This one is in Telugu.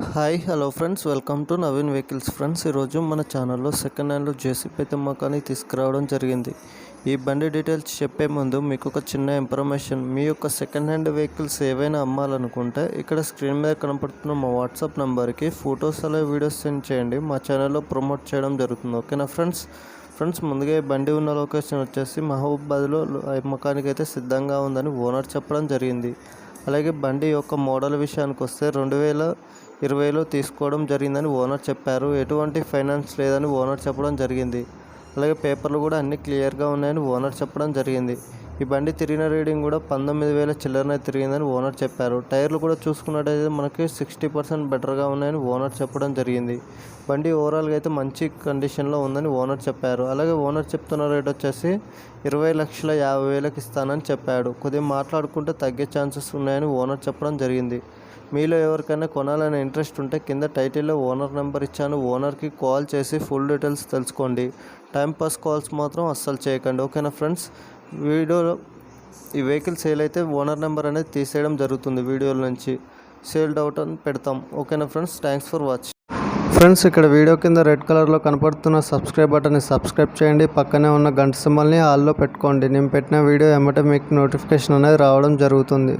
Hi hello friends. Welcome to Naveen vehicles. Friends ఈరోజు మన ఛానల్లో సెకండ్ హ్యాండ్లో జేసీపీ అయితే అమ్మకానికి తీసుకురావడం జరిగింది. ఈ బండి డీటెయిల్స్ చెప్పే ముందు మీకు ఒక చిన్న ఇన్ఫర్మేషన్ మీ యొక్క సెకండ్ హ్యాండ్ వెహికల్స్ ఏవైనా అమ్మాలనుకుంటే ఇక్కడ స్క్రీన్ మీద కనపడుతున్న మా వాట్సాప్ నెంబర్కి ఫొటోస్ అలాగే వీడియోస్ సెండ్ చేయండి. మా ఛానల్లో ప్రమోట్ చేయడం జరుగుతుంది. ఓకేనా ఫ్రెండ్స్? ఫ్రెండ్స్ ముందుగా ఈ బండి ఉన్న లొకేషన్ వచ్చేసి మహబూబాద్లో అమ్మకానికి అయితే సిద్ధంగా ఉందని ఓనర్ చెప్పడం జరిగింది. అలాగే బండి యొక్క మోడల్ విషయానికి వస్తే రెండు వేల ఇరవైలో తీసుకోవడం జరిగిందని ఓనర్ చెప్పారు. ఎటువంటి ఫైనాన్స్ లేదని ఓనర్ చెప్పడం జరిగింది. అలాగే పేపర్లు కూడా అన్ని క్లియర్గా ఉన్నాయని ఓనర్ చెప్పడం జరిగింది. ఈ బండి తిరిగిన రీడింగ్ కూడా పంతొమ్మిది వేల చిల్లరనే తిరిగిందని ఓనర్ చెప్పారు. టైర్లు కూడా చూసుకున్నట్టయితే మనకి సిక్స్టీ పర్సెంట్ బెటర్గా ఉన్నాయని ఓనర్ చెప్పడం జరిగింది. బండి ఓవరాల్గా అయితే మంచి కండిషన్లో ఉందని ఓనర్ చెప్పారు. అలాగే ఓనర్ చెప్తున్న రేట్ వచ్చేసి ఇరవై లక్షల యాభై వేలకు ఇస్తానని చెప్పాడు. కొద్దిగా మాట్లాడుకుంటే తగ్గే ఛాన్సెస్ ఉన్నాయని ఓనర్ చెప్పడం జరిగింది. మీలో ఎవరికైనా కొనాలనే ఇంట్రెస్ట్ ఉంటే కింద టైటిల్లో ఓనర్ నెంబర్ ఇచ్చాను. ఓనర్కి కాల్ చేసి ఫుల్ డీటెయిల్స్ తెలుసుకోండి. టైంపాస్ కాల్స్ మాత్రం అస్సలు చేయకండి. ఓకేనా ఫ్రెండ్స్? వీడియోలో ఈ వెహికల్ సేల్ అయితే ఓనర్ నెంబర్ అనేది తీసేయడం జరుగుతుంది వీడియోల నుంచి. సేల్డ్ అవుట్ అని పెడతాం. ఓకేనా friends? Thanks for watch. Friends ఇక్కడ వీడియో కింద రెడ్ కలర్లో కనపడుతున్న సబ్స్క్రైబ్ బటన్ని సబ్స్క్రైబ్ చేయండి. పక్కనే ఉన్న గంట సింబల్ని ఆల్లో పెట్టుకోండి. నేను పెట్టిన వీడియో ఏమంటే మీకు నోటిఫికేషన్ అనేది రావడం జరుగుతుంది.